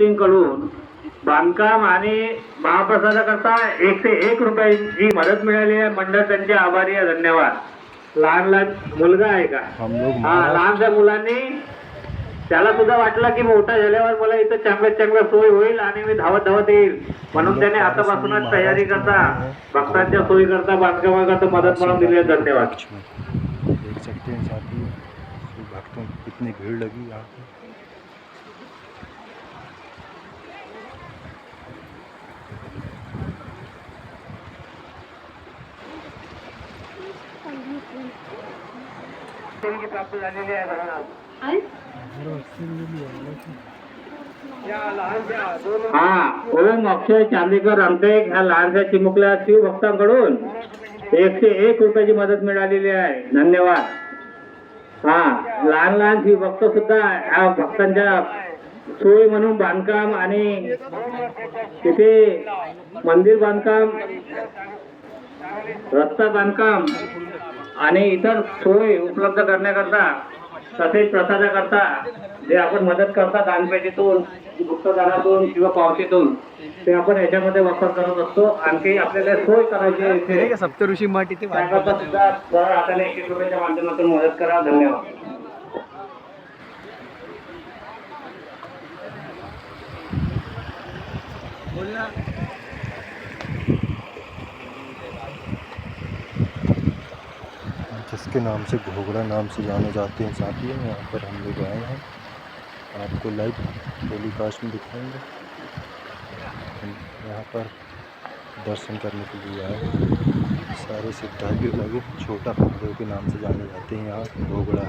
ट्रस्टींकडून बांधकाम आणि महाप्रसादाकरता एकशे एक रुपयाची मदत मिळाली आहे. मंडळ त्यांचे आभारी आहे. धन्यवाद. लहान लहान मुलगा आहे का? हा लहानशा मुलांनी त्याला सुद्धा वाटलं की मोठा झाल्यावर मला इथं चांगल्यात चांगल्या सोय होईल आणि मी धावत धावत येईल. म्हणून त्याने आतापासूनच तयारी करता भक्तांच्या सोयी करता बांधकामाकरता मदत म्हणून दिली आहे. धन्यवाद. देख सकते हैं साथी भक्तों कितनी भीड़ लगी यहाँ प्राप्त झालेली आहे हा ओम अक्षय चांदेकर रामटेक ह्या लहानशा चिमुकल्या शिवभक्तांकडून एकशे एक रुपयाची मदत मिळालेली आहे. धन्यवाद. हा लहान लहान शिव भक्त सुद्धा ह्या भक्तांच्या सोय म्हणून बांधकाम आणि तिथे मंदिर बांधकाम रस्ता बांधकाम आणि इतर सोय उपलब्ध करण्याकरता तसेच प्रसादाकरता जे आपण मदत करता दानपेटीतून गुप्तदानातून किंवा पावतीतून ते आपण याच्यामध्ये वापर करत असतो. आणखी आपल्याला सोय करायची. सप्तऋषी मठ इथे त्याकरता सुद्धा सरळ हाताने एक एक रुपयाच्या माध्यमातून मदत करा. धन्यवाद. जिसके नाम से घोघरा नाम से जाने जाते हैं साथियों है। यहाँ पर हम लोग आए हैं। आपको लाइव टेलीकास्ट में दिखाएँगे। यहाँ पर दर्शन करने के लिए आए हैं। सारे सिद्धार्थ लगे छोटा पंडो के नाम से जाने जाते हैं यहाँ। घोगड़ा